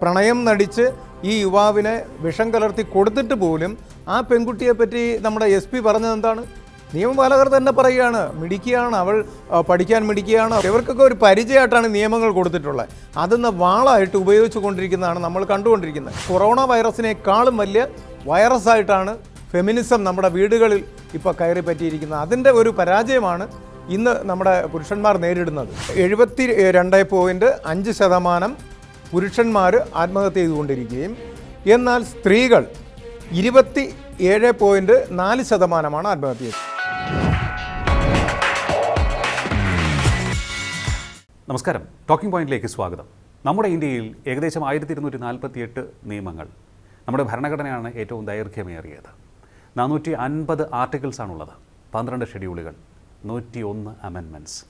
പ്രണയം നടിച്ച് ഈ യുവാവിനെ വിഷം കലർത്തി കൊടുത്തിട്ട് പോലും ആ പെൺകുട്ടിയെ പറ്റി നമ്മുടെ എസ് പി പറഞ്ഞത് എന്താണ്? നിയമപാലകർ തന്നെ പറയുകയാണ്. മിടിക്കുകയാണ് അവൾ പഠിക്കാൻ മിടിക്കുകയാണ്. ഇവർക്കൊക്കെ ഒരു പരിചയമായിട്ടാണ് നിയമങ്ങൾ കൊടുത്തിട്ടുള്ളത്. അതിന്ന് വാളായിട്ട് ഉപയോഗിച്ചു കൊണ്ടിരിക്കുന്നതാണ് നമ്മൾ കണ്ടുകൊണ്ടിരിക്കുന്നത്. കൊറോണ വൈറസിനേക്കാളും വലിയ വൈറസായിട്ടാണ് ഫെമിനിസം നമ്മുടെ വീടുകളിൽ ഇപ്പോൾ കയറി പറ്റിയിരിക്കുന്നത് അതിന്റെ ഒരു പരാജയമാണ് ഇന്ന് നമ്മുടെ പുരുഷന്മാർ നേരിടുന്നത്. എഴുപത്തി രണ്ട് പോയിന്റ് അഞ്ച് ശതമാനം പുരുഷന്മാർ ആത്മഹത്യ ചെയ്തുകൊണ്ടിരിക്കുകയും. എന്നാൽ സ്ത്രീകൾ ഇരുപത്തി ഏഴ് പോയിന്റ് നാല് ശതമാനമാണ് ആത്മഹത്യ നമസ്കാരം. ടോക്കിംഗ് പോയിന്റിലേക്ക് സ്വാഗതം. നമ്മുടെ ഇന്ത്യയിൽ ഏകദേശം ആയിരത്തി ഇരുന്നൂറ്റി നാൽപ്പത്തിയെട്ട് നിയമങ്ങൾ നമ്മുടെ ഭരണഘടനയാണ് ഏറ്റവും ദൈർഘ്യമേറിയത്. നാനൂറ്റി അൻപത് ആർട്ടിക്കിൾസാണുള്ളത് പന്ത്രണ്ട് ഷെഡ്യൂളുകൾ നൂറ്റി ഒന്ന് അമെൻമെന്റ്സ്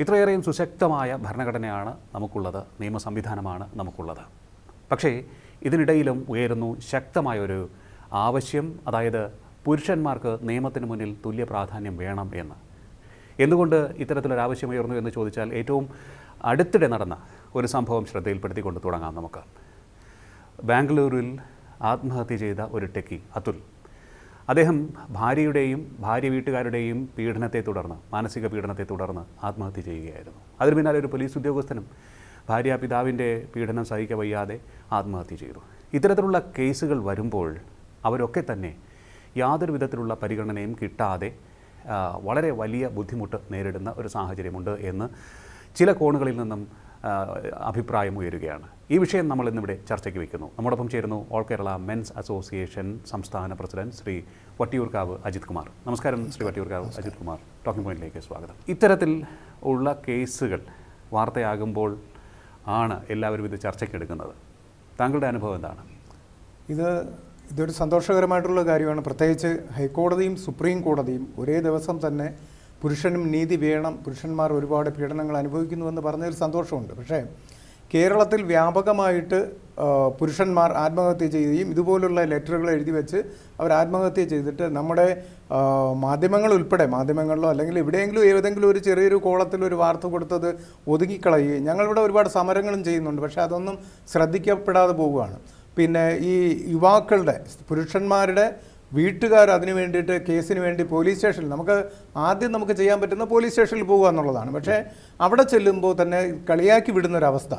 ഇത്രയേറെയും സുശക്തമായ ഭരണഘടനയാണ് നമുക്കുള്ളത്. നിയമ സംവിധാനമാണ് നമുക്കുള്ളത്. പക്ഷേ ഇതിനിടയിലും ഉയരുന്നു ശക്തമായൊരു ആവശ്യം. അതായത് പുരുഷന്മാർക്ക് നിയമത്തിന് മുന്നിൽ തുല്യ പ്രാധാന്യം വേണം എന്ന്. എന്തുകൊണ്ട് ഇത്തരത്തിലൊരു ആവശ്യം ഉയർന്നു എന്ന് ചോദിച്ചാൽ ഏറ്റവും അടുത്തിടെ നടന്ന ഒരു സംഭവം ശ്രദ്ധയിൽപ്പെടുത്തിക്കൊണ്ട് തുടങ്ങാം നമുക്ക്. ബാംഗ്ലൂരിൽ ആത്മഹത്യ ചെയ്ത ഒരു ടെക്കി അതുൽ. അദ്ദേഹം ഭാര്യയുടെയും ഭാര്യ വീട്ടുകാരുടെയും പീഡനത്തെ തുടർന്ന് മാനസിക പീഡനത്തെ തുടർന്ന് ആത്മഹത്യ ചെയ്യുകയായിരുന്നു. അതിന് പിന്നാലെ ഒരു പോലീസ് ഉദ്യോഗസ്ഥനും ഭാര്യ പിതാവിന്റെ പീഡനം സഹിക്കാൻ വയ്യാതെ ആത്മഹത്യ ചെയ്തു. ഇത്തരത്തിലുള്ള കേസുകൾ വരുമ്പോൾ അവരൊക്കെ തന്നെ യാതൊരു വിധത്തിലുള്ള പരിഗണനയും കിട്ടാതെ വളരെ വലിയ ബുദ്ധിമുട്ട് നേരിടുന്ന ഒരു സാഹചര്യമുണ്ട് എന്ന് ചില കോണുകളിൽ നിന്നും അഭിപ്രായം ഉയരുകയാണ്. ഈ വിഷയം നമ്മൾ ഇന്നിവിടെ ചർച്ചയ്ക്ക് വയ്ക്കുന്നു. നമ്മോടൊപ്പം ചേരുന്നു ഓൾ കേരള മെൻസ് അസോസിയേഷൻ സംസ്ഥാന പ്രസിഡന്റ് ശ്രീ വട്ടിയൂർക്കാവ് അജിത് കുമാർ. നമസ്കാരം ശ്രീ വട്ടിയൂർക്കാവ് അജിത് കുമാർ. ടോക്കിംഗ് പോയിന്റിലേക്ക് സ്വാഗതം. ഇത്തരത്തിൽ ഉള്ള കേസുകൾ വാർത്തയാകുമ്പോൾ ആണ് എല്ലാവരും ഇത് ചർച്ചയ്ക്കെടുക്കുന്നത് താങ്കളുടെ അനുഭവം എന്താണ്? ഇത് ഇതൊരു സന്തോഷകരമായിട്ടുള്ള കാര്യമാണ്. പ്രത്യേകിച്ച് ഹൈക്കോടതിയും സുപ്രീം കോടതിയും ഒരേ ദിവസം തന്നെ പുരുഷനും നീതി വേണം പുരുഷന്മാർ ഒരുപാട് പീഡനങ്ങൾ അനുഭവിക്കുന്നുവെന്ന് പറഞ്ഞതിൽ സന്തോഷമുണ്ട്. പക്ഷേ കേരളത്തിൽ വ്യാപകമായിട്ട് പുരുഷന്മാർ ആത്മഹത്യ ചെയ്യുകയും ഇതുപോലുള്ള ലെറ്ററുകൾ എഴുതി വെച്ച് അവർ ആത്മഹത്യ ചെയ്തിട്ട് നമ്മുടെ മാധ്യമങ്ങൾ ഉൾപ്പെടെ മാധ്യമങ്ങളിലോ അല്ലെങ്കിൽ എവിടെയെങ്കിലും ഏതെങ്കിലും ഒരു ചെറിയൊരു കോളത്തിൽ ഒരു വാർത്ത കൊടുത്തത് ഒതുങ്ങിക്കളയുകയും ഞങ്ങളിവിടെ ഒരുപാട് സമരങ്ങളും ചെയ്യുന്നുണ്ട്. പക്ഷേ അതൊന്നും ശ്രദ്ധിക്കപ്പെടാതെ പോവുകയാണ്. പിന്നെ ഈ യുവാക്കളുടെ പുരുഷന്മാരുടെ വീട്ടുകാർ അതിനു വേണ്ടിയിട്ട് കേസിന് വേണ്ടി പോലീസ് സ്റ്റേഷനിൽ നമുക്ക് ആദ്യം നമുക്ക് ചെയ്യാൻ പറ്റുന്ന പോലീസ് സ്റ്റേഷനിൽ പോകുക എന്നുള്ളതാണ്. പക്ഷേ അവിടെ ചെല്ലുമ്പോൾ തന്നെ കളിയാക്കി അവസ്ഥ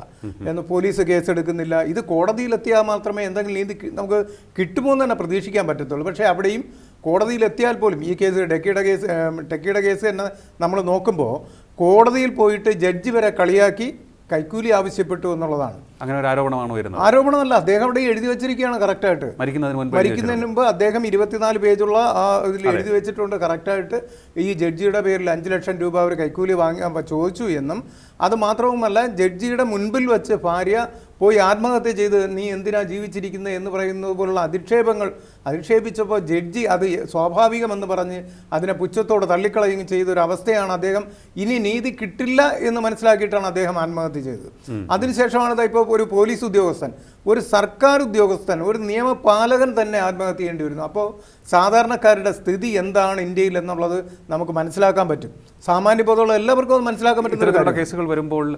എന്ന് പോലീസ് കേസ് എടുക്കുന്നില്ല ഇത് കോടതിയിലെത്തിയാൽ മാത്രമേ എന്തെങ്കിലും നീതി നമുക്ക് കിട്ടുമോ എന്ന് തന്നെ പ്രതീക്ഷിക്കാൻ പറ്റത്തുള്ളൂ. പക്ഷേ അവിടെയും കോടതിയിലെത്തിയാൽ പോലും ഈ കേസ് ടെക്കിയുടെ കേസ് ടെക്കിയുടെ കേസ് തന്നെ നമ്മൾ നോക്കുമ്പോൾ കോടതിയിൽ പോയിട്ട് ജഡ്ജി വരെ കളിയാക്കി കൈക്കൂലി ആവശ്യപ്പെട്ടു എന്നുള്ളതാണ്. അങ്ങനെ ഒരു ആരോപണമാണ് വരുന്നത് ആരോപണമല്ല അദ്ദേഹം അവിടെ എഴുതി വെച്ചിരിക്കുകയാണ് കറക്റ്റായിട്ട്. മരിക്കുന്നതിന് മുൻപ് മരിക്കുന്നതിന് മുമ്പ് അദ്ദേഹം ഇരുപത്തിനാല് പേജുള്ള ആ ഇതിൽ എഴുതി വെച്ചിട്ടുണ്ട് കറക്റ്റായിട്ട്. ഈ ജഡ്ജിയുടെ പേരിൽ അഞ്ച് ലക്ഷം രൂപ അവർ കൈക്കൂലി വാങ്ങി ചോദിച്ചു എന്നും. അത് മാത്രവുമല്ല ജഡ്ജിയുടെ മുൻപിൽ വെച്ച് ഭാര്യ പോയി ആത്മഹത്യ ചെയ്ത് നീ എന്തിനാ ജീവിച്ചിരിക്കുന്നത് എന്ന് പറയുന്നത് പോലുള്ള അധിക്ഷേപങ്ങൾ അധിക്ഷേപിച്ചപ്പോൾ ജഡ്ജി അത് സ്വാഭാവികമെന്ന് പറഞ്ഞ് അതിനെ പുച്ഛത്തോട് തള്ളിക്കളയുകയും ചെയ്ത ഒരു അവസ്ഥയാണ് അദ്ദേഹം ഇനി നീതി കിട്ടില്ല എന്ന് മനസ്സിലാക്കിയിട്ടാണ് അദ്ദേഹം ആത്മഹത്യ ചെയ്തത്. അതിനുശേഷമാണ് ഇപ്പോൾ ഒരു പോലീസ് ഉദ്യോഗസ്ഥൻ ഒരു സർക്കാർ ഉദ്യോഗസ്ഥൻ ഒരു നിയമപാലകൻ തന്നെ ആത്മഹത്യ ചെയ്യേണ്ടി വരുന്നു. അപ്പോൾ സാധാരണക്കാരുടെ സ്ഥിതി എന്താണ് ഇന്ത്യയിൽ എന്നുള്ളത് നമുക്ക് മനസ്സിലാക്കാൻ പറ്റും. സാമാന്യ പൊതുള്ള എല്ലാവർക്കും അത് മനസ്സിലാക്കാൻ പറ്റുന്ന കേസുകൾ വരുമ്പോൾ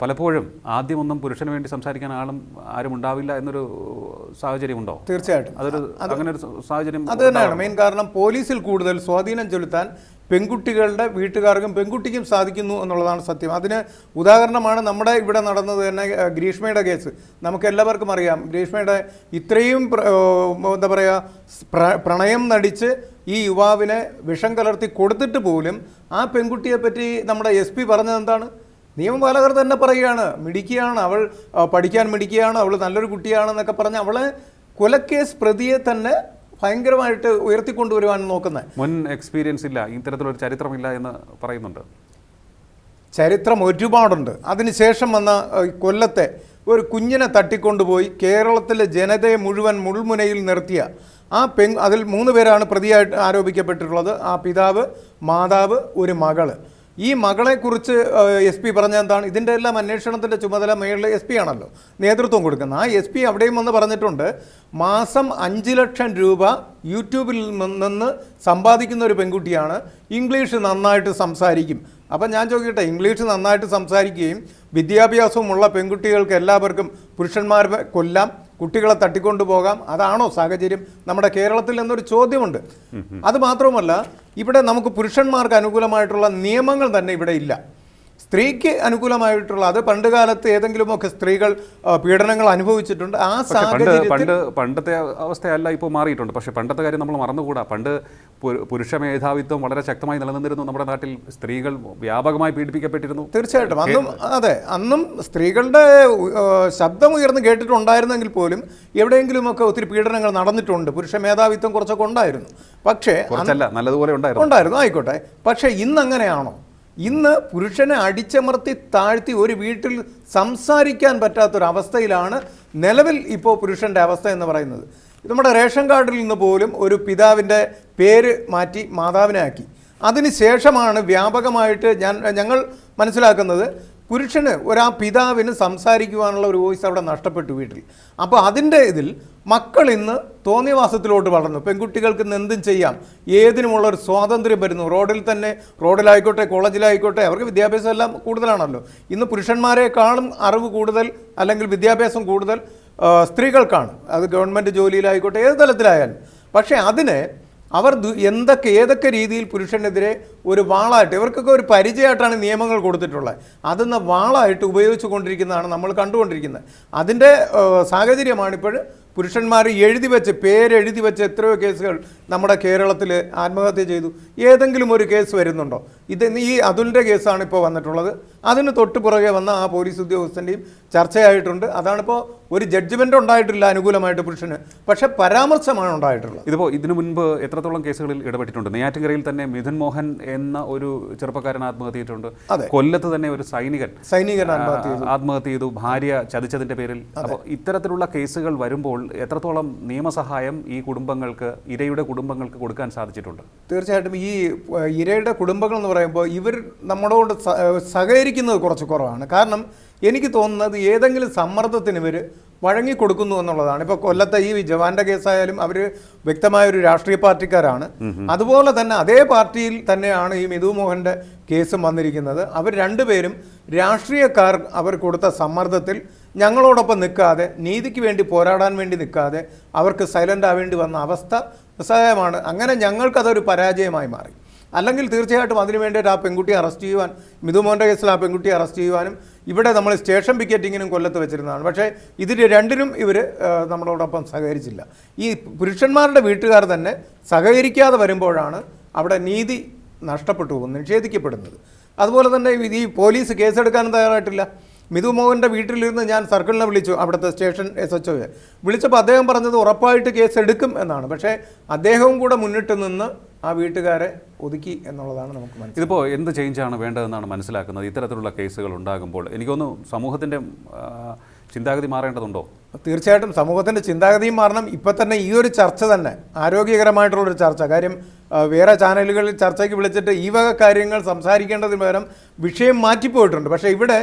പലപ്പോഴും ആദ്യമൊന്നും പുരുഷന് വേണ്ടി സംസാരിക്കാൻ ആളും ആരും ഉണ്ടാവില്ല എന്നൊരു സാഹചര്യമുണ്ടോ തീർച്ചയായിട്ടും. അതൊരു അങ്ങനെ ഒരു സാഹചര്യം അത് തന്നെയാണ്. മെയിൻ കാരണം പോലീസിൽ കൂടുതൽ സ്വാധീനം ചെലുത്താൻ പെൺകുട്ടികളുടെ വീട്ടുകാർക്കും പെൺകുട്ടിക്കും സാധിക്കുന്നു എന്നുള്ളതാണ് സത്യം. അതിന് ഉദാഹരണമാണ് നമ്മുടെ ഇവിടെ നടന്നത് തന്നെ ഗ്രീഷ്മയുടെ കേസ്. നമുക്ക് എല്ലാവർക്കും അറിയാം ഗ്രീഷ്മയുടെ ഇത്രയും എന്താ പറയുക പ്രണയം നടിച്ച് ഈ യുവാവിനെ വിഷം കലർത്തി കൊടുത്തിട്ട് പോലും ആ പെൺകുട്ടിയെ പറ്റി നമ്മുടെ എസ് പി പറഞ്ഞത് എന്താണ്? നിയമപാലകർ തന്നെ പറയുകയാണ് മിടിക്കുകയാണ് അവൾ പഠിക്കാൻ മിടിക്കുകയാണ് അവൾ നല്ലൊരു കുട്ടിയാണെന്നൊക്കെ പറഞ്ഞ് അവളെ കൊലക്കേസ് പ്രതിയെ തന്നെ ഭയങ്കരമായിട്ട് ഉയർത്തിക്കൊണ്ടുവരുവാൻ നോക്കുന്നത്. മുൻ എക്സ്പീരിയൻസ് ഇല്ല ഇത്തരത്തിലൊരു ചരിത്രമില്ല എന്ന് പറയുന്നുണ്ട്. ചരിത്രം ഒരുപാടുണ്ട്. അതിനുശേഷം വന്ന കൊല്ലത്തെ ഒരു കുഞ്ഞിനെ തട്ടിക്കൊണ്ടുപോയി കേരളത്തിലെ ജനതയെ മുഴുവൻ മുൾമുനയിൽ നിർത്തിയ ആ പെൺ അതിൽ മൂന്ന് പേരാണ് പ്രതിയായിട്ട് ആരോപിക്കപ്പെട്ടിട്ടുള്ളത്. ആ പിതാവ് മാതാവ് ഒരു മകൾ. ഈ മകളെക്കുറിച്ച് എസ് പി പറഞ്ഞ എന്താണ്? ഇതിന്റെ എല്ലാം അന്വേഷണത്തിന്റെ ചുമതല മേളിൽ എസ് പി ആണല്ലോ നേതൃത്വം കൊടുക്കുന്നത്. ആ എസ് പി അവിടെയും വന്ന് പറഞ്ഞിട്ടുണ്ട് മാസം അഞ്ച് ലക്ഷം രൂപ യൂട്യൂബിൽ നിന്ന് സമ്പാദിക്കുന്ന ഒരു പെൺകുട്ടിയാണ് ഇംഗ്ലീഷ് നന്നായിട്ട് സംസാരിക്കും. അപ്പം ഞാൻ ചോദിക്കട്ടെ ഇംഗ്ലീഷ് നന്നായിട്ട് സംസാരിക്കുകയും വിദ്യാഭ്യാസവുമുള്ള പെൺകുട്ടികൾക്ക് എല്ലാവർക്കും പുരുഷന്മാരെ കൊല്ലാം കുട്ടികളെ തട്ടിക്കൊണ്ടു പോകാം. അതാണോ സാഹചര്യം? നമ്മുടെ കേരളത്തിൽ എന്നൊരു ചോദ്യമുണ്ട്. അത് മാത്രവുമല്ല ഇവിടെ നമുക്ക് പുരുഷന്മാർക്ക് അനുകൂലമായിട്ടുള്ള നിയമങ്ങൾ തന്നെ ഇവിടെ ഇല്ല. സ്ത്രീക്ക് അനുകൂലമായിട്ടുള്ള അത് പണ്ട് കാലത്ത് ഏതെങ്കിലുമൊക്കെ സ്ത്രീകൾ പീഡനങ്ങൾ അനുഭവിച്ചിട്ടുണ്ട്. ആ പണ്ട് പണ്ട് പണ്ടത്തെ അവസ്ഥയല്ല ഇപ്പോൾ മാറിയിട്ടുണ്ട്. പക്ഷേ പണ്ടത്തെ കാര്യം നമ്മൾ മറന്നുകൂടാ. പണ്ട് പുരുഷ മേധാവിത്വം വളരെ ശക്തമായി നിലനിന്നിരുന്നു നമ്മുടെ നാട്ടിൽ. സ്ത്രീകൾ വ്യാപകമായി പീഡിപ്പിക്കപ്പെട്ടിരുന്നു. തീർച്ചയായിട്ടും. അന്നും അതെ അന്നും സ്ത്രീകളുടെ ശബ്ദം ഉയർന്ന് കേട്ടിട്ടുണ്ടായിരുന്നെങ്കിൽ പോലും എവിടെയെങ്കിലുമൊക്കെ ഒത്തിരി പീഡനങ്ങൾ നടന്നിട്ടുണ്ട്. പുരുഷ മേധാവിത്വം കുറച്ചൊക്കെ ഉണ്ടായിരുന്നു. പക്ഷേ നല്ലതുപോലെ ഉണ്ടായിരുന്നു. ഉണ്ടായിരുന്നു. ആയിക്കോട്ടെ. പക്ഷേ ഇന്ന് അങ്ങനെയാണോ ഇന്ന് പുരുഷനെ അടിച്ചമർത്തി താഴ്ത്തി ഒരു വീട്ടിൽ സംസാരിക്കാൻ പറ്റാത്തൊരവസ്ഥയിലാണ് നിലവിൽ ഇപ്പോൾ പുരുഷന്റെ അവസ്ഥ എന്ന് പറയുന്നത്. നമ്മുടെ റേഷൻ കാർഡിൽ നിന്ന് പോലും ഒരു പിതാവിന്റെ പേര് മാറ്റി മാതാവിനെ ആക്കി. അതിനുശേഷമാണ് വ്യാപകമായിട്ട് ഞാൻ ഞങ്ങൾ മനസ്സിലാക്കുന്നത് പുരുഷന് ഒരാ പിതാവിന് സംസാരിക്കുവാനുള്ള ഒരു വോയിസ് അവിടെ നഷ്ടപ്പെട്ടു വീട്ടിൽ. അപ്പോൾ അതിന്റെ ഇതിൽ മക്കൾ ഇന്ന് തോന്നിയവാസത്തിലോട്ട് വളർന്നു. പെൺകുട്ടികൾക്ക് ഇന്ന് എന്തും ചെയ്യാം. ഏതിനുമുള്ള ഒരു സ്വാതന്ത്ര്യം വരുന്നു. റോഡിൽ തന്നെ റോഡിലായിക്കോട്ടെ കോളേജിലായിക്കോട്ടെ അവർക്ക് വിദ്യാഭ്യാസം എല്ലാം കൂടുതലാണല്ലോ. ഇന്ന് പുരുഷന്മാരെക്കാളും അറിവ് കൂടുതൽ അല്ലെങ്കിൽ വിദ്യാഭ്യാസം കൂടുതൽ സ്ത്രീകൾക്കാണ്. അത് ഗവൺമെന്റ് ജോലിയിലായിക്കോട്ടെ ഏത് തലത്തിലായാലും. പക്ഷേ അതിനെ അവർ എന്തൊക്കെ ഏതൊക്കെ രീതിയിൽ പുരുഷനെതിരെ ഒരു വാളായിട്ട് ഇവർക്കൊക്കെ ഒരു പരിചയമായിട്ടാണ് നിയമങ്ങൾ കൊടുത്തിട്ടുള്ളത്. അതിന്ന് വാളായിട്ട് ഉപയോഗിച്ചു കൊണ്ടിരിക്കുന്നതാണ് നമ്മൾ കണ്ടുകൊണ്ടിരിക്കുന്നത്. അതിന്റെ സാഹചര്യമാണിപ്പോൾ പുരുഷന്മാർ എഴുതി വെച്ച് പേരെഴുതി വെച്ച് എത്രയോ കേസുകൾ നമ്മുടെ കേരളത്തിൽ ആത്മഹത്യ ചെയ്തു. ഏതെങ്കിലും ഒരു കേസ് വരുന്നുണ്ടോ? ഇത് ഈ അതുലിന്റെ കേസാണ് ഇപ്പോൾ വന്നിട്ടുള്ളത്. അതിന് തൊട്ട് പുറകെ വന്ന ആ പോലീസ് ഉദ്യോഗസ്ഥന്റെയും ചർച്ചയായിട്ടുണ്ട്. അതാണിപ്പോൾ ഒരു ജഡ്ജ്മെന്റ് ഉണ്ടായിട്ടില്ല അനുകൂലമായിട്ട് പുരുഷന്. പക്ഷെ പരാമർശമാണ് ഉണ്ടായിട്ടുള്ളത്. ഇതിപ്പോൾ ഇതിനു മുൻപ് എത്രത്തോളം കേസുകളിൽ ഇടപെട്ടിട്ടുണ്ട്? നെയ്യാറ്റിൻകരയിൽ തന്നെ മിഥുൻ മോഹൻ എന്ന ഒരു ചെറുപ്പക്കാരൻ ആത്മഹത്യ ചെയ്തിട്ടുണ്ട്. കൊല്ലത്ത് തന്നെ ഒരു സൈനികൻ സൈനികൻ ആത്മഹത്യ ചെയ്തു. ഭാര്യ ചതിച്ചതിന്റെ പേരിൽ. അപ്പോൾ ഇത്തരത്തിലുള്ള കേസുകൾ വരുമ്പോൾ എത്രത്തോളം നിയമസഹായം ഈ കുടുംബങ്ങൾക്ക് ഇരയുടെ കുടുംബങ്ങൾക്ക് കൊടുക്കാൻ സാധിച്ചിട്ടുണ്ട്? തീർച്ചയായിട്ടും ഈ ഇരയുടെ കുടുംബങ്ങൾ എന്ന് പറയുമ്പോൾ ഇവർ നമ്മളോട് സഹകരിക്കുന്നത് കുറച്ച് കുറവാണ്. കാരണം എനിക്ക് തോന്നുന്നത് ഏതെങ്കിലും സമ്മർദ്ദത്തിന് ഇവർ വഴങ്ങിക്കൊടുക്കുന്നു എന്നുള്ളതാണ്. ഇപ്പോൾ കൊല്ലത്തെ ഈ ജവാന്റെ കേസായാലും അവർ വ്യക്തമായ ഒരു രാഷ്ട്രീയ പാർട്ടിക്കാരാണ്. അതുപോലെ തന്നെ അതേ പാർട്ടിയിൽ തന്നെയാണ് ഈ മിഥു മോഹന്റെ കേസും വന്നിരിക്കുന്നത്. അവർ രണ്ടുപേരും രാഷ്ട്രീയക്കാർ അവർ കൊടുത്ത സമ്മർദ്ദത്തിൽ ഞങ്ങളോടൊപ്പം നിൽക്കാതെ നീതിക്ക് വേണ്ടി പോരാടാൻ വേണ്ടി നിൽക്കാതെ അവർക്ക് സൈലന്റ് ആവേണ്ടി വന്ന അവസ്ഥ നിസ്സഹായമാണ് അങ്ങനെ ഞങ്ങൾക്കതൊരു പരാജയമായി മാറി. അല്ലെങ്കിൽ തീർച്ചയായിട്ടും അതിനു വേണ്ടിയിട്ട് ആ പെൺകുട്ടിയെ അറസ്റ്റ് ചെയ്യുവാൻ മിഥുമോന്റെ കേസിൽ ആ പെൺകുട്ടിയെ അറസ്റ്റ് ചെയ്യുവാനും ഇവിടെ നമ്മൾ സ്റ്റേഷൻ പിക്കറ്റിങ്ങിനും കൊല്ലത്ത് വെച്ചിരുന്നതാണ്. പക്ഷേ ഇതിൽ രണ്ടിനും ഇവർ നമ്മളോടൊപ്പം സഹകരിച്ചില്ല. ഈ പുരുഷന്മാരുടെ വീട്ടുകാർ തന്നെ സഹകരിക്കാതെ വരുമ്പോഴാണ് അവിടെ നീതി നഷ്ടപ്പെട്ടു പോകുന്നത് നിഷേധിക്കപ്പെടുന്നത്. അതുപോലെ തന്നെ ഈ പോലീസ് കേസെടുക്കാനും തയ്യാറായിട്ടില്ല. മിഥു മോഹന്റെ വീട്ടിലിരുന്ന് ഞാൻ സർക്കിളിനെ വിളിച്ചു അവിടുത്തെ സ്റ്റേഷൻ എസ് എച്ച് ഒയെ. വിളിച്ചപ്പോൾ അദ്ദേഹം പറഞ്ഞത് ഉറപ്പായിട്ട് കേസ് എടുക്കും എന്നാണ്. പക്ഷേ അദ്ദേഹവും കൂടെ മുന്നിട്ട് നിന്ന് ആ വീട്ടുകാരെ ഒതുക്കി എന്നുള്ളതാണ് നമുക്ക് മനസ്സിലാക്കുന്നത്. ഇതിപ്പോൾ എന്ത് ചേഞ്ചാണ് വേണ്ടതെന്നാണ് മനസ്സിലാക്കുന്നത്? ഇത്തരത്തിലുള്ള കേസുകൾ ഉണ്ടാകുമ്പോൾ എനിക്കൊന്ന് സമൂഹത്തിന്റെ ചിന്താഗതി മാറേണ്ടതുണ്ടോ? തീർച്ചയായിട്ടും സമൂഹത്തിന്റെ ചിന്താഗതിയും മാറണം. ഇപ്പം തന്നെ ഈ ഒരു ചർച്ച തന്നെ ആരോഗ്യകരമായിട്ടുള്ളൊരു ചർച്ച. കാര്യം വേറെ ചാനലുകളിൽ ചർച്ചയ്ക്ക് വിളിച്ചിട്ട് ഈ വക കാര്യങ്ങൾ സംസാരിക്കേണ്ടതിന് പകരം വിഷയം മാറ്റിപ്പോയിട്ടുണ്ട്. പക്ഷേ ഇവിടെ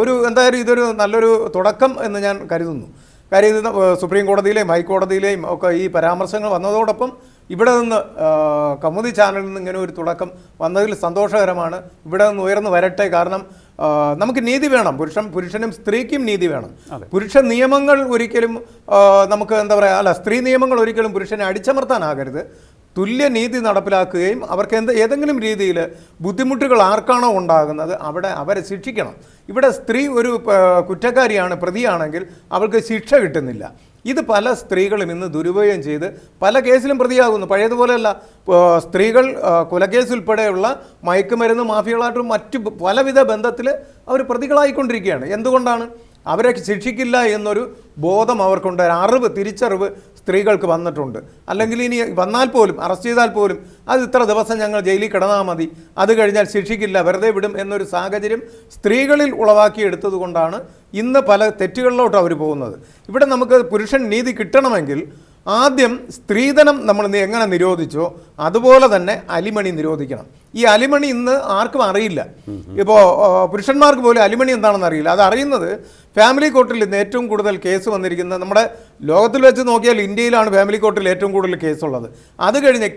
ഒരു എന്തായാലും ഇതൊരു നല്ലൊരു തുടക്കം എന്ന് ഞാൻ കരുതുന്നു. കാര്യം ഇത് സുപ്രീം കോടതിയിലെയും ഹൈക്കോടതിയിലെയും ഒക്കെ ഈ പരാമർശങ്ങൾ വന്നതോടൊപ്പം ഇവിടെ നിന്ന് ആ, ചാനലിൽ നിന്ന് ഇങ്ങനെ ഒരു തുടക്കം വന്നതിൽ സന്തോഷകരമാണ്. ഇവിടെ നിന്ന് ഉയർന്നു വരട്ടെ. കാരണം നമുക്ക് നീതി വേണം. പുരുഷൻ പുരുഷനും സ്ത്രീക്കും നീതി വേണം. പുരുഷ നിയമങ്ങൾ ഒരിക്കലും നമുക്ക് എന്താ പറയുക അല്ല സ്ത്രീ നിയമങ്ങൾ ഒരിക്കലും പുരുഷനെ അടിച്ചമർത്താനാകരുത്. തുല്യ നീതി നടപ്പിലാക്കുകയും അവർക്ക് എന്ത് ഏതെങ്കിലും രീതിയിൽ ബുദ്ധിമുട്ടുകൾ ആർക്കാണോ ഉണ്ടാകുന്നത് അവിടെ അവരെ ശിക്ഷിക്കണം. ഇവിടെ സ്ത്രീ ഒരു കുറ്റക്കാരിയാണ് പ്രതിയാണെങ്കിൽ അവൾക്ക് ശിക്ഷ കിട്ടുന്നില്ല. ഇത് പല സ്ത്രീകളും ഇന്ന് ദുരുപയോഗം ചെയ്ത് പല കേസിലും പ്രതിയാകുന്നു. പഴയതുപോലെയല്ല. സ്ത്രീകൾ കൊലക്കേസ് ഉൾപ്പെടെയുള്ള മയക്കുമരുന്ന് മാഫിയകളായിട്ടും മറ്റു പലവിധ ബന്ധത്തിൽ അവർ പ്രതികളായിക്കൊണ്ടിരിക്കുകയാണ്. എന്തുകൊണ്ടാണ്? അവരെ ശിക്ഷിക്കില്ല എന്നൊരു ബോധം അവർക്കുണ്ട്. അറിവ് തിരിച്ചറിവ് സ്ത്രീകൾക്ക് വന്നിട്ടുണ്ട്. അല്ലെങ്കിൽ ഇനി വന്നാൽ പോലും അറസ്റ്റ് ചെയ്താൽ പോലും അത് ഇത്ര ദിവസം ഞങ്ങൾ ജയിലിൽ കിടന്നാൽ മതി. അത് കഴിഞ്ഞാൽ ശിക്ഷിക്കില്ല വെറുതെ വിടും എന്നൊരു സാഹചര്യം സ്ത്രീകളിൽ ഉളവാക്കിയെടുത്തത് കൊണ്ടാണ് ഇന്ന് പല തെറ്റുകളിലോട്ട് അവർ പോകുന്നത്. ഇവിടെ നമുക്ക് പുരുഷൻ നീതി കിട്ടണമെങ്കിൽ ആദ്യം സ്ത്രീധനം നമ്മൾ എങ്ങനെ നിരോധിച്ചോ അതുപോലെ തന്നെ അലിമണി നിരോധിക്കണം. ഈ അലിമണി ഇന്ന് ആർക്കും അറിയില്ല. ഇപ്പോൾ പുരുഷന്മാർക്ക് പോലും അലിമണി എന്താണെന്ന് അറിയില്ല. അത് അറിയുന്നത് ഫാമിലി കോർട്ടിൽ ഇന്ന് ഏറ്റവും കൂടുതൽ കേസ് വന്നിരിക്കുന്നത് നമ്മുടെ ലോകത്തിൽ വെച്ച് നോക്കിയാൽ ഇന്ത്യയിലാണ് ഫാമിലി കോർട്ടിൽ ഏറ്റവും കൂടുതൽ കേസുള്ളത് അത് കഴിഞ്ഞ്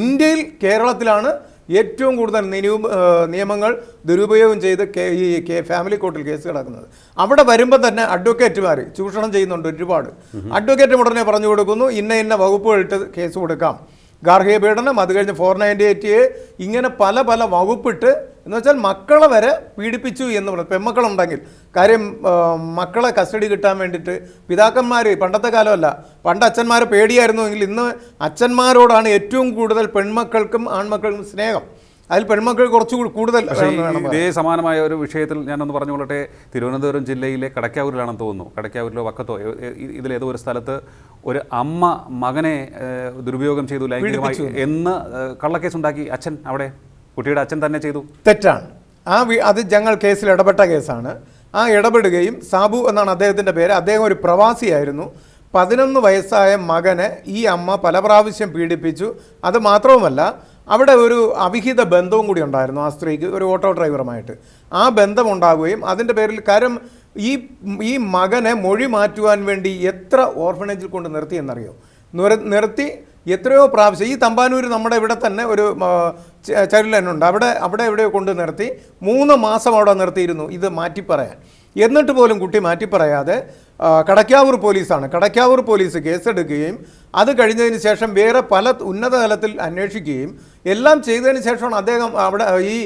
ഇന്ത്യയിൽ കേരളത്തിലാണ് ഏറ്റവും കൂടുതൽ നിയമ നിയമങ്ങൾ ദുരുപയോഗം ചെയ്ത് കെ ഈ കേ- ഫാമിലി കോർട്ടിൽ കേസ് കിടക്കുന്നത്. അവിടെ വരുമ്പോൾ തന്നെ അഡ്വക്കേറ്റുമാർ ചൂഷണം ചെയ്യുന്നുണ്ട് ഒരുപാട്. അഡ്വക്കേറ്റ് ഉടനെ പറഞ്ഞു കൊടുക്കുന്നു ഇന്ന ഇന്ന വകുപ്പുകളിട്ട് കേസ് കൊടുക്കാം. ഗാർഹിക പീഡനം അത് കഴിഞ്ഞ് ഫോർ നയന്റി എയ്റ്റ് എ ഇങ്ങനെ പല പല വകുപ്പിട്ട് എന്ന് വെച്ചാൽ മക്കളെ വരെ പീഡിപ്പിച്ചു എന്ന് പറഞ്ഞു. പെമ്മക്കളുണ്ടെങ്കിൽ. കാര്യം മക്കളെ കസ്റ്റഡി കിട്ടാൻ വേണ്ടിയിട്ട് പിതാക്കന്മാർ പണ്ടത്തെ കാലമല്ല പണ്ട് അച്ഛന്മാരെ പേടിയായിരുന്നുവെങ്കിൽ ഇന്ന് അച്ഛന്മാരോടാണ് ഏറ്റവും കൂടുതൽ പെൺമക്കൾക്കും ആൺമക്കൾക്കും സ്നേഹം. അതിൽ പെൺമക്കൾ കുറച്ചുകൂടി കൂടുതൽ. ഇതേ സമാനമായ ഒരു വിഷയത്തിൽ ഞാനൊന്ന് പറഞ്ഞുകൊള്ളട്ടെ. തിരുവനന്തപുരം ജില്ലയിലെ കടക്കാവൂരിലാണെന്ന് തോന്നുന്നു. കടക്കാവൂരിലോ വക്കത്തോ ഇതിലേതോ ഒരു സ്ഥലത്ത് ഒരു അമ്മ മകനെ ദുരുപയോഗം ചെയ്തു ലൈംഗികമായി എന്ന്. കള്ളക്കേസ് ഉണ്ടാക്കി അച്ഛൻ അവിടെ കുട്ടിയുടെ അച്ഛൻ തന്നെ ചെയ്തു. തെറ്റാണ്. ആ അത് ഞങ്ങൾ കേസിൽ ഇടപെട്ട കേസാണ്. ആ ഇടപെടുകയും സാബു എന്നാണ് അദ്ദേഹത്തിന്റെ പേര്. അദ്ദേഹം ഒരു പ്രവാസിയായിരുന്നു. പതിനൊന്ന് വയസ്സായ മകനെ ഈ അമ്മ പല പ്രാവശ്യം പീഡിപ്പിച്ചു. അത് മാത്രവുമല്ല അവിടെ ഒരു അവിഹിത ബന്ധവും കൂടി ഉണ്ടായിരുന്നു ആ സ്ത്രീക്ക് ഒരു ഓട്ടോ ഡ്രൈവറുമായിട്ട്. ആ ബന്ധം ഉണ്ടാവുകയും അതിന്റെ പേരിൽ കാര്യം ഈ ഈ മകനെ മൊഴി മാറ്റുവാൻ വേണ്ടി എത്ര ഓർഫനേജിൽ കൊണ്ട് നിർത്തി എന്നറിയോ? നിർത്തി എത്രയോ പ്രാവശ്യം. ഈ തമ്പാനൂർ നമ്മുടെ ഇവിടെ തന്നെ ഒരു ചരുലനുണ്ട് അവിടെ അവിടെ എവിടെയോ കൊണ്ട് നിർത്തി മൂന്ന് മാസം അവിടെ നിർത്തിയിരുന്നു. ഇത് മാറ്റി പറയാൻ എന്നിട്ട് പോലും കുട്ടി മാറ്റി പറയാതെ കടക്കാവൂർ പോലീസാണ്. കടക്കാവൂർ പോലീസ് കേസെടുക്കുകയും അത് കഴിഞ്ഞതിന് ശേഷം വേറെ പല ഉന്നത തലത്തിൽ അന്വേഷിക്കുകയും എല്ലാം ചെയ്തതിന് ശേഷമാണ് അദ്ദേഹം അവിടെ ഈ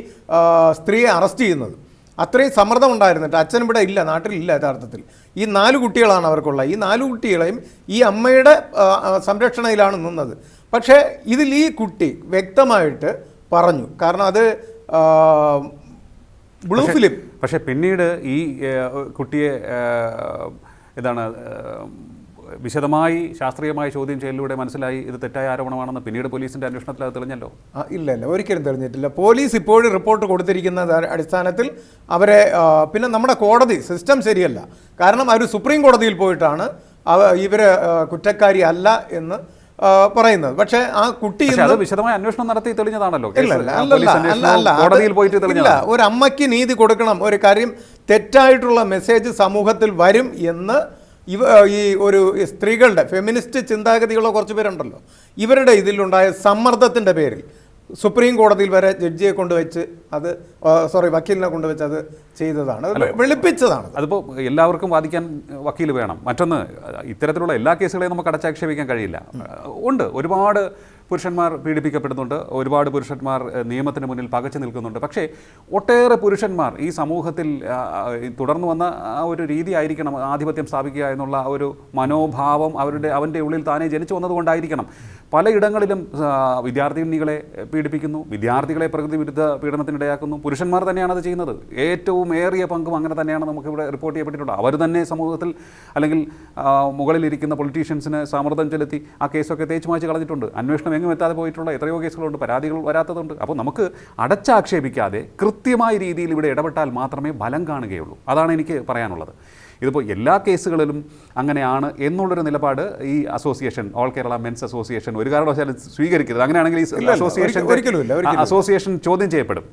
സ്ത്രീയെ അറസ്റ്റ് ചെയ്യുന്നത്. അത്രയും സമ്മർദ്ദം ഉണ്ടായിരുന്നിട്ട് അച്ഛൻ ഇവിടെ ഇല്ല നാട്ടിലില്ല യഥാർത്ഥത്തിൽ. ഈ നാല് കുട്ടികളാണ് അവർക്കുള്ള. ഈ നാല് കുട്ടികളെയും ഈ അമ്മയുടെ സംരക്ഷണയിലാണ് നിന്നത്. പക്ഷേ ഇതിൽ ഈ കുട്ടി വ്യക്തമായിട്ട് പറഞ്ഞു. കാരണം അത് ബ്ലൂ ഫിലിം. പക്ഷേ പിന്നീട് ഈ കുട്ടിയെ ഇതാണ് വിശദമായി ശാസ്ത്രീയമായ ചോദ്യം ചെയ്യലിലൂടെ മനസ്സിലായി ഇത് തെറ്റായ ആരോപണമാണെന്ന് പിന്നീട് പോലീസിന്റെ അന്വേഷണത്തിൽ അത് തെളിഞ്ഞല്ലോ? ഇല്ല ഇല്ല ഒരിക്കലും തെളിഞ്ഞിട്ടില്ല. പോലീസ് ഇപ്പോഴും റിപ്പോർട്ട് കൊടുത്തിരിക്കുന്ന അടിസ്ഥാനത്തിൽ അവരെ പിന്നെ നമ്മുടെ കോടതി സിസ്റ്റം ശരിയല്ല. കാരണം അവർ സുപ്രീം കോടതിയിൽ പോയിട്ടാണ് ഇവർ കുറ്റക്കാരി അല്ല എന്ന് പറയുന്നത്. പക്ഷേ ആ കുട്ടി വിശദമായ അന്വേഷണം നടത്തി തെളിഞ്ഞതാണല്ലോ. കോടതിയിൽ പോയിട്ട് ഇല്ല, ഒരു അമ്മയ്ക്ക് നീതി കൊടുക്കണം ഒരു കാര്യം തെറ്റായിട്ടുള്ള മെസ്സേജ് സമൂഹത്തിൽ വരും എന്ന് ഇവ ഈ ഒരു സ്ത്രീകളുടെ ഫെമിനിസ്റ്റ് ചിന്താഗതിയുള്ള കുറച്ച് പേരുണ്ടല്ലോ. ഇവരുടെ ഇതിലുണ്ടായ സമ്മർദ്ദത്തിന്റെ പേരിൽ സുപ്രീം കോടതിയിൽ വരെ ജഡ്ജിയെ കൊണ്ടുവച്ച് അത് സോറി വക്കീലിനെ കൊണ്ടുവച്ച് അത് ചെയ്തതാണ്. വെളുപ്പിച്ചതാണ്. അതിപ്പോൾ എല്ലാവർക്കും വാദിക്കാൻ വക്കീൽ വേണം. മറ്റൊന്ന് ഇത്തരത്തിലുള്ള എല്ലാ കേസുകളെയും നമുക്ക് അടച്ചാക്ഷേപിക്കാൻ കഴിയില്ല. ഉണ്ട്. ഒരുപാട് പുരുഷന്മാർ പീഡിപ്പിക്കപ്പെടുന്നുണ്ട്. ഒരുപാട് പുരുഷന്മാർ നിയമത്തിന് മുന്നിൽ പകച്ചു നിൽക്കുന്നുണ്ട്. പക്ഷേ ഒട്ടേറെ പുരുഷന്മാർ ഈ സമൂഹത്തിൽ തുടർന്നു വന്ന ആ ഒരു രീതി ആയിരിക്കണം ആധിപത്യം സ്ഥാപിക്കുക എന്നുള്ള ഒരു മനോഭാവം അവരുടെ അവന്റെ ഉള്ളിൽ താനേ ജനിച്ചു വന്നതുകൊണ്ടായിരിക്കണം. പലയിടങ്ങളിലും വിദ്യാർത്ഥിനികളെ പീഡിപ്പിക്കുന്നു വിദ്യാർത്ഥികളെ പ്രകൃതി വിരുദ്ധ പീഡനത്തിനിടയാക്കുന്നു. പുരുഷന്മാർ തന്നെയാണ് അത് ചെയ്യുന്നത്. ഏറ്റവും ഏറിയ പങ്കും അങ്ങനെ തന്നെയാണ് നമുക്കിവിടെ റിപ്പോർട്ട് ചെയ്യപ്പെട്ടിട്ടുള്ളത് അവർ തന്നെ സമൂഹത്തിൽ അല്ലെങ്കിൽ മുകളിലിരിക്കുന്ന പൊളിറ്റീഷ്യൻസിന് സമ്മർദ്ദം ചെലുത്തി ആ കേസൊക്കെ തേച്ചു മാച്ച് കളഞ്ഞിട്ടുണ്ട്. അന്വേഷണം എങ്ങും എത്താതെ പോയിട്ടുള്ള എത്രയോ കേസുകളുണ്ട് പരാതികൾ വരാത്തതുണ്ട്. അപ്പോൾ നമുക്ക് അടച്ചാക്ഷേപിക്കാതെ കൃത്യമായ രീതിയിൽ ഇവിടെ ഇടപെട്ടാൽ മാത്രമേ ഫലം കാണുകയുള്ളൂ. അതാണ് എനിക്ക് പറയാനുള്ളത്. ഇതിപ്പോൾ എല്ലാ കേസുകളിലും അങ്ങനെയാണ് എന്നുള്ളൊരു നിലപാട് ഈ association all Kerala men's association ഒരു കാരണവശാലും സ്വീകരിക്കരുത്. അങ്ങനെയാണെങ്കിൽ ഈ അസോസിയേഷൻ. അസോസിയേഷൻ ചോദ്യം ചെയ്യപ്പെടും.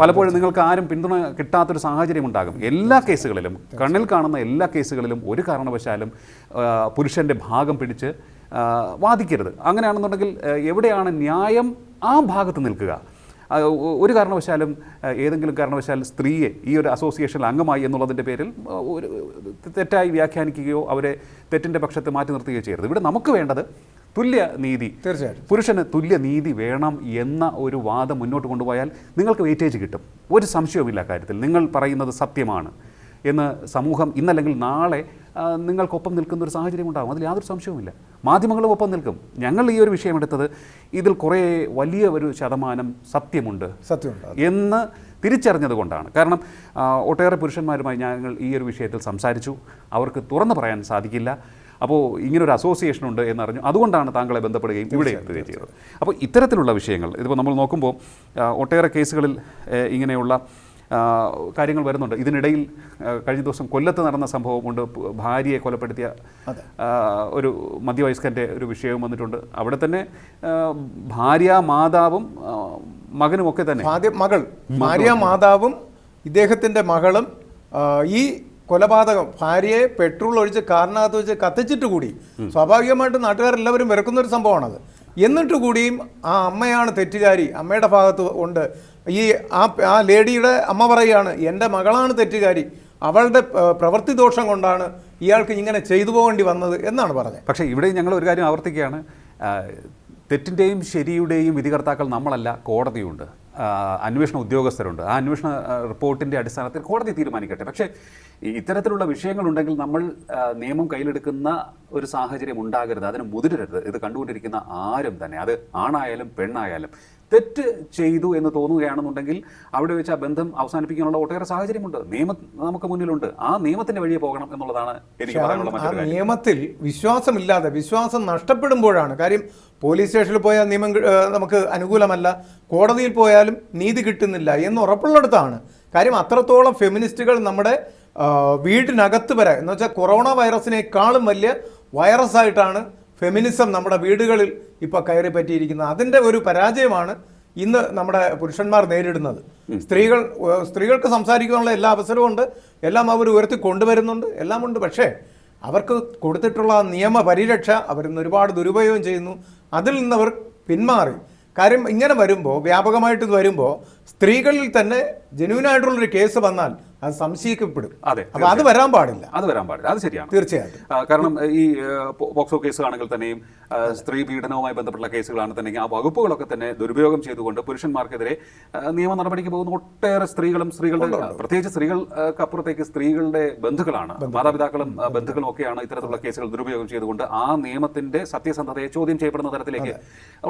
പലപ്പോഴും നിങ്ങൾക്ക് ആരും പിന്തുണ കിട്ടാത്തൊരു സാഹചര്യം ഉണ്ടാകും. എല്ലാ കേസുകളിലും കണ്ണിൽ കാണുന്ന എല്ലാ കേസുകളിലും ഒരു കാരണവശാലും പുരുഷന്റെ പുരുഷന്റെ ഭാഗം പിടിച്ച് വാദിക്കരുത്. അങ്ങനെയാണെന്നുണ്ടെങ്കിൽ എവിടെയാണ് ന്യായം ആ ഭാഗത്ത് നിൽക്കുക. ഒരു കാരണവശാലും ഏതെങ്കിലും കാരണവശാൽ സ്ത്രീയെ ഈ ഒരു അസോസിയേഷനിൽ അംഗമായി എന്നുള്ളതിന്റെ പേരിൽ ഒരു തെറ്റായി വ്യാഖ്യാനിക്കുകയോ അവരെ തെറ്റിന്റെ പക്ഷത്ത് മാറ്റി നിർത്തുകയോ ചെയ്യരുത്. ഇവിടെ നമുക്ക് വേണ്ടത് തുല്യ നീതി. തീർച്ചയായിട്ടും. പുരുഷന് തുല്യ നീതി വേണം എന്ന ഒരു വാദം മുന്നോട്ട് കൊണ്ടുപോയാൽ നിങ്ങൾക്ക് വെയിറ്റേജ് കിട്ടും. ഒരു സംശയവുമില്ല കാര്യത്തിൽ. നിങ്ങൾ പറയുന്നത് സത്യമാണ്. എന്ന് സമൂഹം ഇന്നല്ലെങ്കിൽ നാളെ നിങ്ങൾക്കൊപ്പം നിൽക്കുന്ന ഒരു സാഹചര്യം ഉണ്ടാകും അതിൽ യാതൊരു സംശയവുമില്ല. മാധ്യമങ്ങളും ഒപ്പം നിൽക്കും. ഞങ്ങൾ ഈ ഒരു വിഷയം എടുത്തത് ഇതിൽ കുറേ വലിയ ഒരു ശതമാനം സത്യമുണ്ട് സത്യമുണ്ട് എന്ന് തിരിച്ചറിഞ്ഞത് കൊണ്ടാണ്. കാരണം ഒട്ടേറെ പുരുഷന്മാരുമായി ഞങ്ങൾ ഈ ഒരു വിഷയത്തിൽ സംസാരിച്ചു. അവർക്ക് തുറന്നു പറയാൻ സാധിക്കില്ല. അപ്പോൾ ഇങ്ങനൊരു അസോസിയേഷൻ ഉണ്ട് എന്നറിഞ്ഞു. അതുകൊണ്ടാണ് താങ്കളെ ബന്ധപ്പെടുകയും ഇവിടെ എത്തുകയും ചെയ്തത്. അപ്പോൾ ഇത്തരത്തിലുള്ള വിഷയങ്ങൾ ഇതിപ്പോൾ നമ്മൾ നോക്കുമ്പോൾ ഒട്ടേറെ കേസുകളിൽ ഇങ്ങനെയുള്ള കാര്യങ്ങൾ വരുന്നുണ്ട്. ഇതിനിടയിൽ കഴിഞ്ഞ ദിവസം കൊല്ലത്ത് നടന്ന സംഭവമുണ്ട്. ഭാര്യയെ കൊലപ്പെടുത്തിയ ഒരു മധ്യവയസ്കന്റെ ഒരു വിഷയവും വന്നിട്ടുണ്ട്. അവിടെ തന്നെ ഭാര്യ മാതാവും മകനും മകനുമൊക്കെ തന്നെ. മകൾ. ഭാര്യ മാതാവും ഇദ്ദേഹത്തിന്റെ മകളും ഈ കൊലപാതകം ഭാര്യയെ പെട്രോൾ ഒഴിച്ച് കാറിനകത്ത് വെച്ച് കത്തിച്ചിട്ട് കൂടി. സ്വാഭാവികമായിട്ടും നാട്ടുകാരെല്ലാവരും വെറുക്കുന്ന ഒരു സംഭവമാണത്. എന്നിട്ട് കൂടിയും ആ അമ്മയാണ് തെറ്റുകാരി. അമ്മയുടെ ഭാഗത്ത് ഉണ്ട്. ഈ ആ ആ ലേഡിയുടെ അമ്മ പറയുകയാണ് എന്റെ മകളാണ് തെറ്റുകാരി. അവളുടെ പ്രവൃത്തി ദോഷം കൊണ്ടാണ് ഇയാൾക്ക് ഇങ്ങനെ ചെയ്തു പോകേണ്ടി വന്നത് എന്നാണ് പറഞ്ഞത്. പക്ഷേ ഇവിടെ ഞങ്ങൾ ഒരു കാര്യം ആവർത്തിക്കുകയാണ്. തെറ്റിന്റെയും ശരിയുടെയും വിധികർത്താക്കൾ നമ്മളല്ല കോടതിയുണ്ട്. അന്വേഷണ ഉദ്യോഗസ്ഥരുണ്ട്. ആ അന്വേഷണ റിപ്പോർട്ടിന്റെ അടിസ്ഥാനത്തിൽ കോടതി തീരുമാനിക്കട്ടെ. പക്ഷേ ഇത്തരത്തിലുള്ള വിഷയങ്ങളുണ്ടെങ്കിൽ നമ്മൾ നിയമം കയ്യിലെടുക്കുന്ന ഒരു സാഹചര്യം ഉണ്ടാകരുത്. അതിന് മുതിരരുത്. ഇത് കണ്ടുകൊണ്ടിരിക്കുന്ന ആരും തന്നെ. അത് ആണായാലും പെണ്ണായാലും. തെറ്റ് ചെയ്തു എന്ന് തോന്നുകയാണെന്നുണ്ടെങ്കിൽ അവിടെ വെച്ച് ആ ബന്ധം അവസാനിപ്പിക്കാനുള്ള ഒട്ടേറെ സാഹചര്യമുണ്ട്. നിയമം നമുക്ക് മുന്നിലുണ്ട്. ആ നിയമത്തിന്റെ വഴിയെ പോകണം എന്നുള്ളതാണ് എനിക്ക് പറയാനുള്ള നിയമത്തിൽ വിശ്വാസമില്ലാതെ വിശ്വാസം നഷ്ടപ്പെടുമ്പോഴാണ്. കാര്യം പോലീസ് സ്റ്റേഷനിൽ പോയാൽ നിയമം നമുക്ക് അനുകൂലമല്ല. കോടതിയിൽ പോയാലും നീതി കിട്ടുന്നില്ല എന്ന് ഉറപ്പുള്ളിടത്താണ്. കാര്യം അത്രത്തോളം ഫെമിനിസ്റ്റുകൾ നമ്മുടെ വീടിനകത്ത് വരെ എന്ന് വെച്ചാൽ കൊറോണ വൈറസിനേക്കാളും വലിയ വൈറസായിട്ടാണ് ഫെമിനിസം നമ്മുടെ വീടുകളിൽ ഇപ്പോൾ കയറി പറ്റിയിരിക്കുന്നത്. അതിന്റെ ഒരു പരാജയമാണ് ഇന്ന് നമ്മുടെ പുരുഷന്മാർ നേരിടുന്നത്. സ്ത്രീകൾ സ്ത്രീകൾക്ക് സംസാരിക്കാനുള്ള എല്ലാ അവസരവും ഉണ്ട്. എല്ലാം അവർ ഉയർത്തി കൊണ്ടുവരുന്നുണ്ട്. എല്ലാം ഉണ്ട്. പക്ഷേ അവർക്ക് കൊടുത്തിട്ടുള്ള നിയമ പരിരക്ഷ അവരിന്ന് ഒരുപാട് ദുരുപയോഗം ചെയ്യുന്നു. അതിൽ നിന്നവർ പിന്മാറി. കാര്യം ഇങ്ങനെ വരുമ്പോൾ വ്യാപകമായിട്ട് ഇത് വരുമ്പോൾ സ്ത്രീകളിൽ തന്നെ ജെന്യൂനായിട്ടുള്ളൊരു കേസ് വന്നാൽ അത് സംശയിക്കപ്പെടും. അതെ, അപ്പോൾ അത് വരാൻ പാടില്ല. അത് വരാൻ പാടില്ല. അത് ശരിയാണ്. തീർച്ചയായിട്ടും കാരണം ഈ പോക്സോ കേസ് കേസുകളാണെങ്കിൽ തന്നെയും സ്ത്രീ പീഡനവുമായി ബന്ധപ്പെട്ട കേസുകളാണ് തന്നെയും ആ വകുപ്പുകളൊക്കെ തന്നെ ദുരുപയോഗം ചെയ്തുകൊണ്ട് പുരുഷന്മാർക്കെതിരെ നിയമ നടപടിക്ക് പോകുന്ന ഒട്ടേറെ സ്ത്രീകളും സ്ത്രീകളുടെ പ്രത്യേകിച്ച് സ്ത്രീകൾക്ക് അപ്പുറത്തേക്ക് സ്ത്രീകളുടെ ബന്ധുക്കളാണ്. മാതാപിതാക്കളും ബന്ധുക്കളും ഒക്കെയാണ് ഇത്തരത്തിലുള്ള കേസുകൾ ദുരുപയോഗം ചെയ്തുകൊണ്ട് ആ നിയമത്തിന്റെ സത്യസന്ധതയെ ചോദ്യം ചെയ്യപ്പെടുന്ന തരത്തിലേക്ക്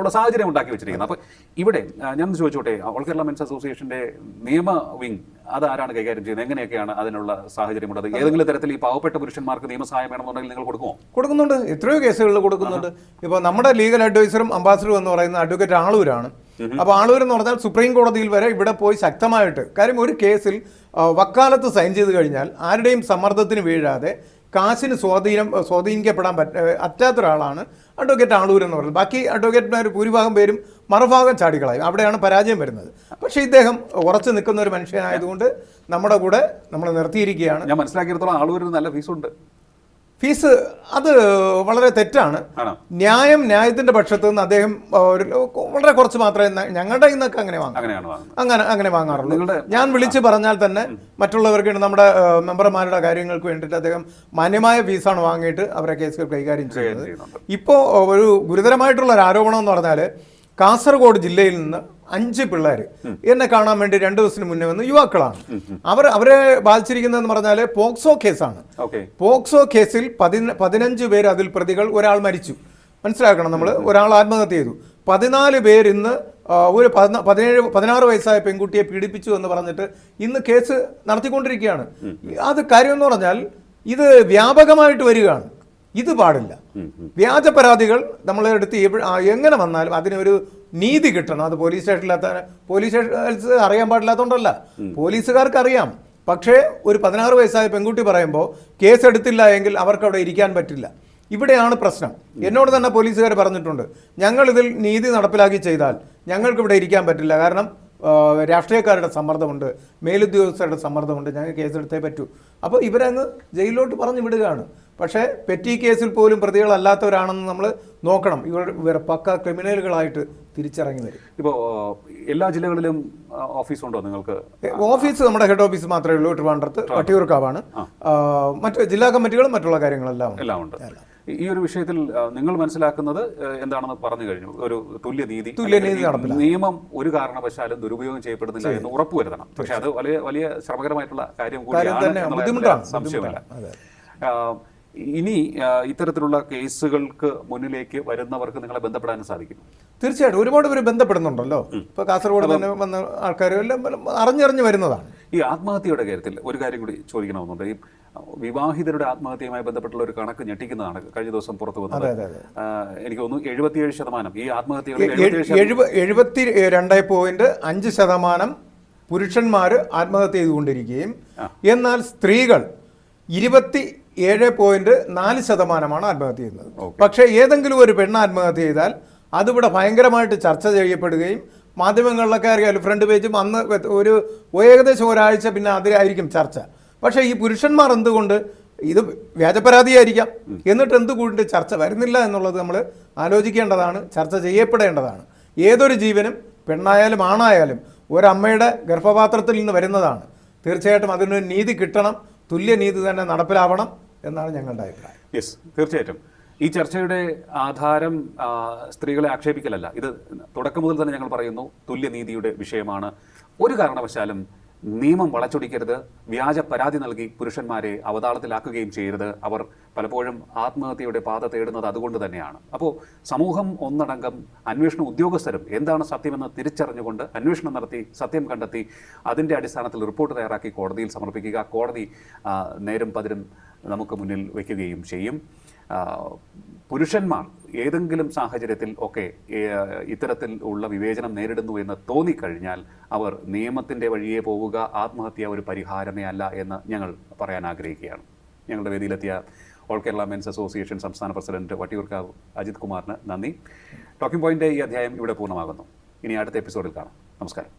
ഉള്ള സാഹചര്യം ഉണ്ടാക്കി വെച്ചിരിക്കുന്നത്. അപ്പൊ ഇവിടെ ഞാൻ ചോദിച്ചോട്ടെ ഓൾ കേരള മെൻസ് അസോസിയേഷന്റെ നിയമ വിങ് അത് ആരാണ് കൈകാര്യം ചെയ്യുന്നത്? എങ്ങനെയൊക്കെയാണ് അതിനുള്ള സാഹചര്യമുള്ളത്? ഏതെങ്കിലും തരത്തിൽ ഈ പാവപ്പെട്ട പുരുഷന്മാർക്ക് നിയമസഹായം വേണമെന്നുണ്ടെങ്കിൽ നിങ്ങൾ കൊടുക്കുമോ? കൊടുക്കുന്നുണ്ട്. എത്രയോ കേസുകളിൽ കൊടുക്കുന്നുണ്ട്. ഇപ്പോൾ നമ്മുടെ ലീഗൽ അഡ്വൈസറും അംബാസഡറും എന്ന് പറയുന്ന അഡ്വക്കേറ്റ് ആളൂരാണ്. അപ്പോൾ ആളൂർ എന്ന് പറഞ്ഞാൽ സുപ്രീം കോടതിയിൽ വരെ ഇവിടെ പോയി ശക്തമായിട്ട് കാര്യം ഒരു കേസിൽ വക്കാലത്ത് സൈൻ ചെയ്ത് കഴിഞ്ഞാൽ ആരുടെയും സമ്മർദ്ദത്തിന് വീഴാതെ കാശിന് സ്വാധീനം സ്വാധീനിക്കപ്പെടാൻ പറ്റ അറ്റാത്ത ഒരാളാണ് അഡ്വക്കേറ്റ് ആളൂർ എന്ന് പറയുന്നത്. ബാക്കി അഡ്വക്കേറ്റ്മാർ ഭൂരിഭാഗം പേരും മറുഭാഗം ചാടികളായി അവിടെയാണ് പരാജയം വരുന്നത്. പക്ഷേ ഇദ്ദേഹം ഉറച്ചു നിൽക്കുന്ന ഒരു മനുഷ്യനായതുകൊണ്ട് നമ്മുടെ കൂടെ നമ്മൾ നിർത്തിയിരിക്കുകയാണ്. ഞാൻ മനസ്സിലാക്കിയിടത്തോളം ആളൂരിന് നല്ല ഫീസുണ്ട്. ഫീസ് അത് വളരെ തെറ്റാണ്. ന്യായം ന്യായത്തിന്റെ പക്ഷത്ത് നിന്ന് അദ്ദേഹം ഒരു വളരെ കുറച്ച് മാത്രമേ ഞങ്ങളുടെ ഇന്നൊക്കെ അങ്ങനെ വാങ്ങാം. അങ്ങനെ അങ്ങനെ വാങ്ങാറുള്ളൂ. ഞാൻ വിളിച്ച് പറഞ്ഞാൽ തന്നെ മറ്റുള്ളവർക്ക് നമ്മുടെ മെമ്പർമാരുടെ കാര്യങ്ങൾക്ക് വേണ്ടിയിട്ട് അദ്ദേഹം മാന്യമായ ഫീസാണ് വാങ്ങിയിട്ട് അവരെ കേസുകൾ കൈകാര്യം ചെയ്യുന്നത്. ഇപ്പോൾ ഒരു ഗുരുതരമായിട്ടുള്ള ഒരു ആരോപണം എന്ന് പറഞ്ഞാൽ കാസർഗോഡ് ജില്ലയിൽ നിന്ന് അഞ്ച് പിള്ളേർ എന്നെ കാണാൻ വേണ്ടി രണ്ട് ദിവസത്തിന് മുന്നേ വന്ന് യുവാക്കളാണ്. അവർ അവരെ ബാധിച്ചിരിക്കുന്നതെന്ന് പറഞ്ഞാൽ പോക്സോ കേസാണ്. പോക്സോ കേസിൽ പതിന പതിനഞ്ച് പേര് അതിൽ പ്രതികൾ ഒരാൾ മരിച്ചു. മനസ്സിലാക്കണം നമ്മൾ ഒരാൾ ആത്മഹത്യ ചെയ്തു. പതിനാല് പേര് ഇന്ന് ഒരു പതിന- പതിനേഴ് പതിനാറ് വയസ്സായ പെൺകുട്ടിയെ പീഡിപ്പിച്ചു എന്ന് പറഞ്ഞിട്ട് ഇന്ന് കേസ് നടത്തിക്കൊണ്ടിരിക്കുകയാണ്. അത് കാര്യം എന്ന് പറഞ്ഞാൽ ഇത് വ്യാപകമായിട്ട് വരികയാണ്. ഇത് പാടില്ല. വ്യാജ പരാതികൾ നമ്മളെ അടുത്ത് എങ്ങനെ വന്നാലും അതിനൊരു നീതി കിട്ടണം. അത് പോലീസ് സ്റ്റേഷനിലാത്ത പോലീസ് സ്റ്റേഷൻ അറിയാൻ പാടില്ലാത്തതുകൊണ്ടല്ല പോലീസുകാർക്ക് അറിയാം പക്ഷേ ഒരു പതിനാറ് വയസ്സായ പെൺകുട്ടി പറയുമ്പോൾ കേസ് എടുത്തില്ല എങ്കിൽ അവർക്ക് അവിടെ ഇരിക്കാൻ പറ്റില്ല. ഇവിടെയാണ് പ്രശ്നം. എന്നോട് തന്നെ പോലീസുകാർ പറഞ്ഞിട്ടുണ്ട് ഞങ്ങൾ ഇതിൽ നീതി നടപ്പിലാക്കി ചെയ്താൽ ഞങ്ങൾക്ക് ഇവിടെ ഇരിക്കാൻ പറ്റില്ല. കാരണം രാഷ്ട്രീയക്കാരുടെ സമ്മർദ്ദമുണ്ട് മേലുദ്യോഗസ്ഥരുടെ സമ്മർദ്ദമുണ്ട് ഞങ്ങൾ കേസെടുത്തേ പറ്റൂ. അപ്പോൾ ഇവരങ്ങ് ജയിലിലോട്ട് പറഞ്ഞു വിടുകയാണ്. പക്ഷേ പെറ്റി കേസിൽ പോലും പ്രതികളല്ലാത്തവരാണെന്ന് നമ്മൾ നോക്കണം. ഇവർ ഇവർ പക്ക ക്രിമിനലുകളായിട്ട് തിരിച്ചിറങ്ങി വരും. ഇപ്പോൾ എല്ലാ ജില്ലകളിലും ഓഫീസ് ഉണ്ടോ നിങ്ങൾക്ക്? ഓഫീസ് നമ്മുടെ ഹെഡ് ഓഫീസ് മാത്രമേ ഉള്ളൂ ട്രിവാൻഡ്രത്ത് വട്ടിയൂർക്കാവാണ്. മറ്റു ജില്ലാ കമ്മിറ്റികളും മറ്റുള്ള കാര്യങ്ങളെല്ലാം എല്ലാം ഉണ്ട്. ഈ- ഒരു വിഷയത്തിൽ നിങ്ങൾ മനസ്സിലാക്കുന്നത് എന്താണെന്ന് പറഞ്ഞു കഴിഞ്ഞു. ഒരു തുല്യനീതി. നിയമം ഒരു കാരണവശാലും ദുരുപയോഗം ചെയ്യപ്പെടുന്നില്ല എന്ന് ഉറപ്പുവരുത്തണം. പക്ഷെ അത് വലിയ വലിയ ശ്രമകരമായിട്ടുള്ള കാര്യം കൂടിയാണ് സംശയമില്ല. ഇനി ഇത്തരത്തിലുള്ള കേസുകൾക്ക് മുന്നിലേക്ക് വരുന്നവർക്ക് നിങ്ങളെ ബന്ധപ്പെടാനും സാധിക്കും. തീർച്ചയായിട്ടും. ഒരുപാട് പേര് ബന്ധപ്പെടുന്നുണ്ടല്ലോ. ഇപ്പൊ കാസർഗോഡ് തന്നെ വന്ന ആൾക്കാരും എല്ലാം അറിഞ്ഞറിഞ്ഞ് വരുന്നതാണ്. ഈ ആത്മഹത്യയുടെ കാര്യത്തിൽ ഒരു കാര്യം കൂടി ചോദിക്കണമെന്നുണ്ട്. ഈ വിവാഹിതരുടെ ആത്മഹത്യയുമായി ബന്ധപ്പെട്ടുള്ള ഒരു കണക്ക് ഞെട്ടിക്കുന്നതാണ് കഴിഞ്ഞ ദിവസം പുറത്തു വന്നത്. എനിക്ക് തോന്നുന്നു എഴുപത്തിയേഴ് ശതമാനം. ഈ ആത്മഹത്യകളിൽ എഴുപത്തി രണ്ട് പോയിന്റ് അഞ്ച് ശതമാനം പുരുഷന്മാർ ആത്മഹത്യ ചെയ്തുകൊണ്ടിരിക്കുകയും എന്നാൽ സ്ത്രീകൾ ഇരുപത്തി ഏഴ് പോയിന്റ് നാല് ശതമാനമാണ് ആത്മഹത്യ ചെയ്യുന്നത്. പക്ഷേ ഏതെങ്കിലും ഒരു പെണ്ണ് ആത്മഹത്യ ചെയ്താൽ അതിവിടെ ഭയങ്കരമായിട്ട് ചർച്ച ചെയ്യപ്പെടുകയും മാധ്യമങ്ങളിലൊക്കെ അറിയാമല്ലോ ഫ്രണ്ട് പേജും അന്ന് ഒരു ഏകദേശം ഒരാഴ്ച പിന്നെ അതിലായിരിക്കും ചർച്ച. പക്ഷേ ഈ പുരുഷന്മാർ എന്തുകൊണ്ട് ഇത് വ്യാജപരാതിയായിരിക്കാം എന്നിട്ട് എന്ത് കൂടി ചർച്ച വരുന്നില്ല എന്നുള്ളത് നമ്മൾ ആലോചിക്കേണ്ടതാണ് ചർച്ച ചെയ്യപ്പെടേണ്ടതാണ്. ഏതൊരു ജീവനും പെണ്ണായാലും ആണായാലും ഒരമ്മയുടെ ഗർഭപാത്രത്തിൽ നിന്ന് വരുന്നതാണ്. തീർച്ചയായിട്ടും അതിനൊരു നീതി കിട്ടണം തുല്യനീതി തന്നെ നടപ്പിലാവണം എന്നാണ് ഞങ്ങളുടെ അഭിപ്രായം. യെസ് തീർച്ചയായിട്ടും. ഈ ചർച്ചയുടെ ആധാരം സ്ത്രീകളെ ആക്ഷേപിക്കലല്ല. ഇത് തുടക്കം മുതൽ തന്നെ ഞങ്ങൾ പറയുന്നു തുല്യനീതിയുടെ വിഷയമാണ്. ഒരു കാരണവശാലും നിയമം വളച്ചൊടിക്കരുത് വ്യാജ പരാതി നൽകി പുരുഷന്മാരെ അവതാളത്തിലാക്കുകയും ചെയ്യരുത്. അവർ പലപ്പോഴും ആത്മഹത്യയുടെ പാത തേടുന്നത് അതുകൊണ്ട് തന്നെയാണ്. അപ്പോൾ സമൂഹം ഒന്നടങ്കം അന്വേഷണ ഉദ്യോഗസ്ഥരും എന്താണ് സത്യമെന്ന് തിരിച്ചറിഞ്ഞുകൊണ്ട് അന്വേഷണം നടത്തി സത്യം കണ്ടെത്തി അതിന്റെ അടിസ്ഥാനത്തിൽ റിപ്പോർട്ട് തയ്യാറാക്കി കോടതിയിൽ സമർപ്പിക്കുക. കോടതി നേരം പതിരും നമുക്ക് മുന്നിൽ വയ്ക്കുകയും ചെയ്യും. പുരുഷന്മാർ ഏതെങ്കിലും സാഹചര്യത്തിൽ ഒക്കെ ഇത്തരത്തിൽ ഉള്ള വിവേചനം നേരിടുന്നു എന്ന് തോന്നിക്കഴിഞ്ഞാൽ അവർ നിയമത്തിന്റെ വഴിയെ പോവുക ആത്മഹത്യ ഒരു പരിഹാരമേ അല്ല എന്ന് ഞങ്ങൾ പറയാൻ ആഗ്രഹിക്കുകയാണ്. ഞങ്ങളുടെ വേദിയിലെത്തിയ ഓൾ കേരള മെൻസ് അസോസിയേഷൻ സംസ്ഥാന പ്രസിഡന്റ് വട്ടിയൂർക്കാവ് അജിത് കുമാറിന് നന്ദി. ടോക്കിംഗ് പോയിന്റ് ഈ അധ്യായം ഇവിടെ പൂർണമാകുന്നു. ഇനി അടുത്ത എപ്പിസോഡിൽ കാണാം. നമസ്കാരം.